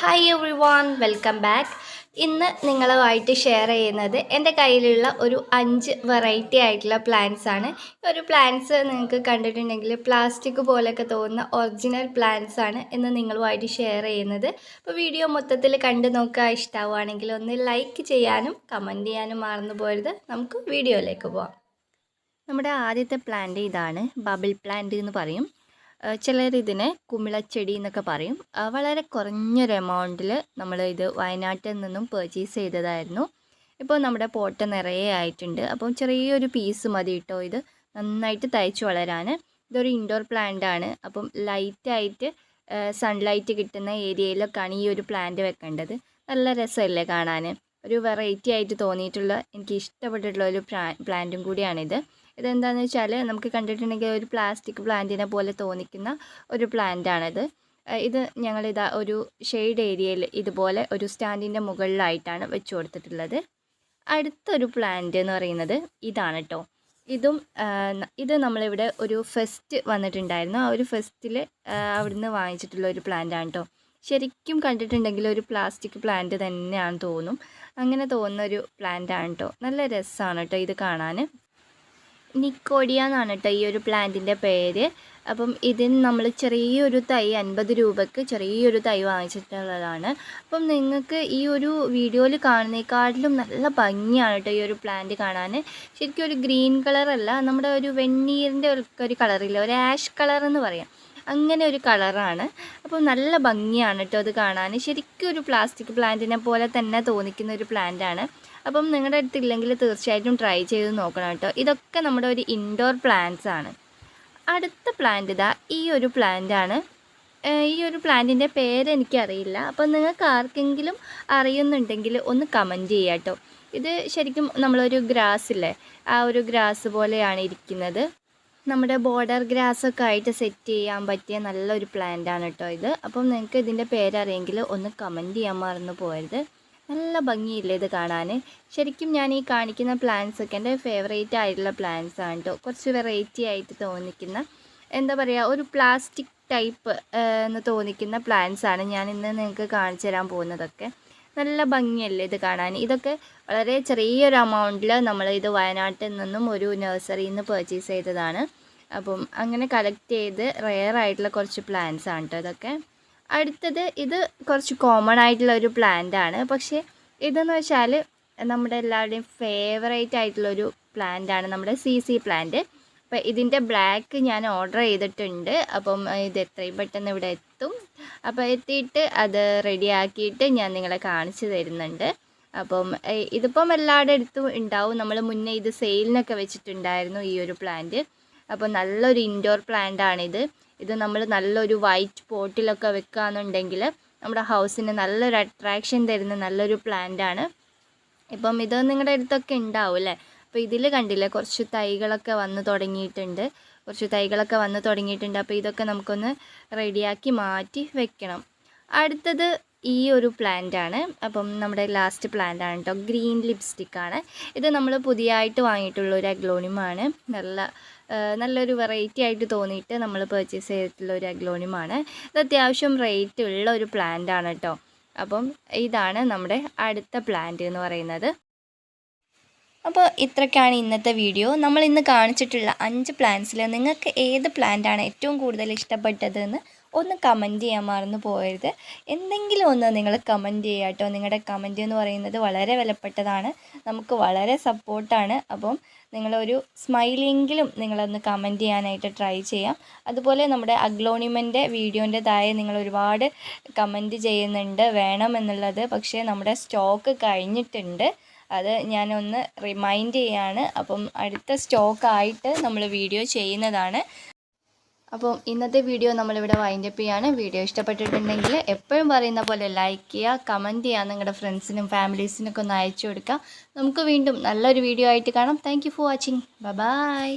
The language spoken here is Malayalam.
Hi everyone welcome back ഇന്ന് നിങ്ങളുമായിട്ട് ഷെയർ ചെയ്യുന്നത് എന്റെ കയ്യിലുള്ള ഒരു അഞ്ച് വെറൈറ്റി ആയിട്ടുള്ള പ്ലാന്റ്സ് ആണ്. ഒരു പ്ലാന്റ്സ് നിങ്ങൾക്ക് കണ്ടിട്ടുണ്ടെങ്കിൽ പ്ലാസ്റ്റിക് പോലെയൊക്കെ തോന്നുന്ന ഒറിജിനൽ പ്ലാന്റ്സ് ആണ് ഇന്ന് നിങ്ങളുമായിട്ട് ഷെയർ ചെയ്യുന്നത്. അപ്പോൾ വീഡിയോ മൊത്തത്തിൽ കണ്ടു നോക്കുക ഇഷ്ടമാവുകയാണെങ്കിൽ ഒന്ന് ലൈക്ക് ചെയ്യാനും കമന്റ് ചെയ്യാനും മറന്നു പോരുത്. നമുക്ക് വീഡിയോയിലേക്ക് പോവാം. നമ്മുടെ ആദ്യത്തെ പ്ലാന്റ് ഇതാണ് ബബിൾ പ്ലാന്റ് എന്ന് പറയും. ചിലർ ഇതിനെ കുമിളച്ചെടി എന്നൊക്കെ പറയും. വളരെ കുറഞ്ഞൊരു എമൗണ്ടിൽ നമ്മൾ ഇത് വയനാട്ടിൽ നിന്നും പർച്ചേസ് ചെയ്തതായിരുന്നു. ഇപ്പോൾ നമ്മുടെ പോട്ട് നിറയെ ആയിട്ടുണ്ട്. അപ്പം ചെറിയൊരു പീസ് മതി കേട്ടോ ഇത് നന്നായിട്ട് തയ്ച്ചു വളരാൻ ഇതൊരു ഇൻഡോർ പ്ലാന്റ് ആണ്. അപ്പം ലൈറ്റായിട്ട് സൺലൈറ്റ് കിട്ടുന്ന ഏരിയയിലൊക്കെയാണ് ഈ ഒരു പ്ലാന്റ് വെക്കേണ്ടത്. നല്ല രസമല്ലേ കാണാൻ ഒരു വെറൈറ്റി ആയിട്ട് തോന്നിയിട്ടുള്ള എനിക്ക് ഇഷ്ടപ്പെട്ടിട്ടുള്ള ഒരു പ്ലാന്റും കൂടിയാണിത്. ഇതെന്താണെന്ന് വെച്ചാൽ നമുക്ക് കണ്ടിട്ടുണ്ടെങ്കിൽ ഒരു പ്ലാസ്റ്റിക് പ്ലാന്റിനെ പോലെ തോന്നിക്കുന്ന ഒരു പ്ലാന്റാണിത് ഇത് ഞങ്ങളിതാ ഒരു ഷെയ്ഡ് ഏരിയയിൽ ഇതുപോലെ ഒരു സ്റ്റാൻഡിന്റെ മുകളിലായിട്ടാണ് വെച്ച് കൊടുത്തിട്ടുള്ളത്. അടുത്തൊരു പ്ലാന്റ് എന്ന് പറയുന്നത് ഇതാണ് കേട്ടോ ഇതും ഇത് നമ്മളിവിടെ ഒരു ഫെസ്റ്റ് വന്നിട്ടുണ്ടായിരുന്നു. ആ ഒരു ഫെസ്റ്റിൽ അവിടുന്ന് വാങ്ങിച്ചിട്ടുള്ള ഒരു പ്ലാന്റ് ആണ് കേട്ടോ ശരിക്കും കണ്ടിട്ടുണ്ടെങ്കിൽ ഒരു പ്ലാസ്റ്റിക് പ്ലാന്റ് തന്നെയാണ് തോന്നും. അങ്ങനെ തോന്നുന്ന ഒരു പ്ലാന്റ് ആണ് കേട്ടോ നല്ല രസമാണ് കേട്ടോ ഇത് കാണാൻ നിക്കോഡിയ എന്നാണ് കേട്ടോ ഈ ഒരു പ്ലാന്റിന്റെ പേര്. അപ്പം ഇതിന് നമ്മൾ ചെറിയൊരു തൈ അൻപത് രൂപക്ക് ചെറിയൊരു തൈ വാങ്ങിച്ചിട്ടുള്ളതാണ്. അപ്പം നിങ്ങൾക്ക് ഈ ഒരു വീഡിയോയിൽ കാണുന്നേക്കാട്ടിലും നല്ല ഭംഗിയാണ് കേട്ടോ ഈ ഒരു പ്ലാന്റ് കാണാൻ ശരിക്കും ഒരു ഗ്രീൻ കളറല്ല നമ്മുടെ ഒരു വെണ്ണീരിന്റെ ഒരു കളറില്ല ഒരു ആഷ് കളർ എന്ന് പറയാം. അങ്ങനെ ഒരു കളറാണ്. അപ്പോൾ നല്ല ഭംഗിയാണ് കേട്ടോ അത് കാണാൻ. ശരിക്കും ഒരു പ്ലാസ്റ്റിക് പ്ലാന്റിനെ പോലെ തന്നെ തോന്നിക്കുന്ന ഒരു പ്ലാന്റാണ് അപ്പം നിങ്ങളുടെ അടുത്തില്ലെങ്കിൽ തീർച്ചയായിട്ടും ട്രൈ ചെയ്ത് നോക്കണം കേട്ടോ ഇതൊക്കെ നമ്മുടെ ഒരു ഇൻഡോർ പ്ലാന്റ്സ് ആണ്. അടുത്ത പ്ലാന്റ് ഇതാ ഈ ഒരു പ്ലാന്റ് ആണ്. ഈ ഒരു പ്ലാന്റിന്റെ പേര് എനിക്കറിയില്ല. അപ്പം നിങ്ങൾക്ക് ആർക്കെങ്കിലും അറിയുന്നുണ്ടെങ്കിൽ ഒന്ന് കമന്റ് ചെയ്യാം കേട്ടോ ഇത് ശരിക്കും നമ്മളൊരു ഗ്രാസ് ഇല്ലേ? ആ ഒരു ഗ്രാസ് പോലെയാണ് ഇരിക്കുന്നത്. നമ്മുടെ ബോർഡർ ഗ്രാസ് ഒക്കെ ആയിട്ട് സെറ്റ് ചെയ്യാൻ പറ്റിയ നല്ലൊരു പ്ലാന്റ് ആണ് കേട്ടോ ഇത്. അപ്പം നിങ്ങൾക്ക് ഇതിന്റെ പേരറിയെങ്കിൽ ഒന്ന് കമന്റ് ചെയ്യാൻ മറന്നു പോയത് നല്ല ഭംഗിയില്ലേ ഇത് കാണാൻ ശരിക്കും ഞാൻ ഈ കാണിക്കുന്ന പ്ലാന്റ്സ് ഒക്കെ എന്റെ ഫേവറേറ്റ് ആയിട്ടുള്ള പ്ലാന്റ്സ് ആണ് കേട്ടോ കുറച്ച് വെറൈറ്റി ആയിട്ട് തോന്നിക്കുന്ന എന്താ പറയുക ഒരു പ്ലാസ്റ്റിക് ടൈപ്പ് എന്ന് തോന്നിക്കുന്ന പ്ലാന്റ്സ് ആണ് ഞാൻ ഇന്ന് നിങ്ങൾക്ക് കാണിച്ചു തരാൻ പോകുന്നതൊക്കെ. നല്ല ഭംഗിയല്ലേ ഇത് കാണാൻ? ഇതൊക്കെ വളരെ ചെറിയൊരു എമൗണ്ടിൽ നമ്മൾ ഇത് വയനാട്ടിൽ നിന്നും ഒരു നഴ്സറിയിൽ നിന്ന് പർച്ചേസ് ചെയ്തതാണ്. അപ്പം അങ്ങനെ കളക്ട് ചെയ്ത് റെയർ ആയിട്ടുള്ള കുറച്ച് പ്ലാന്റ്സ് ആണ് കേട്ടോ ഇതൊക്കെ. അടുത്തത് ഇത് കുറച്ച് കോമൺ ആയിട്ടുള്ള ഒരു പ്ലാന്റ് ആണ്. പക്ഷേ ഇതെന്ന് വെച്ചാൽ നമ്മുടെ എല്ലാവരുടെയും ഫേവറേറ്റ് ആയിട്ടുള്ളൊരു പ്ലാന്റ് ആണ് നമ്മുടെ സി സി പ്ലാന്റ് അപ്പോൾ ഇതിന്റെ ബ്ലാക്ക് ഞാൻ ഓർഡർ ചെയ്തിട്ടുണ്ട്. അപ്പം ഇത് എത്രയും പെട്ടെന്ന് ഇവിടെ എത്തും. അപ്പോൾ എത്തിയിട്ട് അത് റെഡിയാക്കിയിട്ട് ഞാൻ നിങ്ങളെ കാണിച്ചു തരുന്നുണ്ട്. അപ്പം ഇതിപ്പം എല്ലാവരുടെ അടുത്തും ഉണ്ടാവും. നമ്മൾ മുന്നേ ഇത് സെയിലിനൊക്കെ വെച്ചിട്ടുണ്ടായിരുന്നു ഈ ഒരു പ്ലാന്റ് അപ്പോൾ നല്ലൊരു ഇൻഡോർ പ്ലാന്റ് ആണിത്. ഇത് നമ്മൾ നല്ലൊരു വൈറ്റ് പോട്ടിലൊക്കെ വെക്കുകയെന്നുണ്ടെങ്കിൽ നമ്മുടെ ഹൗസിന് നല്ലൊരു അട്രാക്ഷൻ തരുന്ന നല്ലൊരു പ്ലാന്റാണ് ഇപ്പം ഇത് നിങ്ങളുടെ അടുത്തൊക്കെ ഉണ്ടാവും അല്ലേ? അപ്പോൾ ഇതിൽ കണ്ടില്ലേ കുറച്ച് തൈകളൊക്കെ വന്ന് തുടങ്ങിയിട്ടുണ്ട്. കുറച്ച് തൈകളൊക്കെ വന്ന് തുടങ്ങിയിട്ടുണ്ട്. അപ്പോൾ ഇതൊക്കെ നമുക്കൊന്ന് റെഡിയാക്കി മാറ്റി വെക്കണം. അടുത്തത് ഈ ഒരു പ്ലാന്റ് ആണ്. അപ്പം നമ്മുടെ ലാസ്റ്റ് പ്ലാന്റ് ആണ് കേട്ടോ ഗ്രീൻ ലിപ്സ്റ്റിക് ആണ്. ഇത് നമ്മൾ പുതിയതായിട്ട് വാങ്ങിയിട്ടുള്ള ഒരു അഗ്ലോണിമാണ് നല്ല നല്ലൊരു വെറൈറ്റി ആയിട്ട് തോന്നിയിട്ട് നമ്മൾ പർച്ചേസ് ചെയ്തിട്ടുള്ള ഒരു അഗ്ലോണിമാണ് ഇത് അത്യാവശ്യം റേറ്റ് ഉള്ള ഒരു പ്ലാന്റ് ആണ് കേട്ടോ അപ്പം ഇതാണ് നമ്മുടെ അടുത്ത പ്ലാന്റ് എന്ന് പറയുന്നത്. അപ്പോൾ ഇത്രയ്ക്കാണ് ഇന്നത്തെ വീഡിയോ. നമ്മൾ ഇന്ന് കാണിച്ചിട്ടുള്ള അഞ്ച് പ്ലാന്റ്സിൽ നിങ്ങൾക്ക് ഏത് പ്ലാന്റാണ് ഏറ്റവും കൂടുതൽ ഇഷ്ടപ്പെട്ടതെന്ന് ഒന്ന് കമന്റ് ചെയ്യാൻ മറന്നു പോയത് എന്തെങ്കിലും ഒന്ന് നിങ്ങൾ കമന്റ് ചെയ്യുക കേട്ടോ. നിങ്ങളുടെ കമന്റ് എന്ന് പറയുന്നത് വളരെ വിലപ്പെട്ടതാണ്. നമുക്ക് വളരെ സപ്പോർട്ടാണ് അപ്പം നിങ്ങളൊരു സ്മൈലെങ്കിലും നിങ്ങളൊന്ന് കമന്റ് ചെയ്യാനായിട്ട് ട്രൈ ചെയ്യാം. അതുപോലെ നമ്മുടെ അഗ്ലോണിമെന്റെ വീഡിയോന്റെ താഴെ നിങ്ങൾ ഒരുപാട് കമന്റ് ചെയ്യുന്നുണ്ട്. വേണമെന്നുള്ളത് പക്ഷേ നമ്മുടെ സ്റ്റോക്ക് കഴിഞ്ഞിട്ടുണ്ട്. അത് ഞാനൊന്ന് റിമൈൻഡ് ചെയ്യാണ്. അപ്പം അടുത്ത സ്റ്റോക്കായിട്ട് നമ്മൾ വീഡിയോ ചെയ്യുന്നതാണ്. അപ്പം ഇന്നത്തെ വീഡിയോ നമ്മളിവിടെ വൈൻഡപ്പ് ചെയ്യാണ്. വീഡിയോ ഇഷ്ടപ്പെട്ടിട്ടുണ്ടെങ്കിൽ എപ്പോഴും പറയുന്ന പോലെ ലൈക്ക് ചെയ്യുക കമന്റ് ചെയ്യുക നിങ്ങളുടെ ഫ്രണ്ട്സിനും ഫാമിലീസിനൊക്കെ ഒന്ന് അയച്ചു കൊടുക്കുക. നമുക്ക് വീണ്ടും നല്ലൊരു വീഡിയോ ആയിട്ട് കാണാം. Thank for watching bye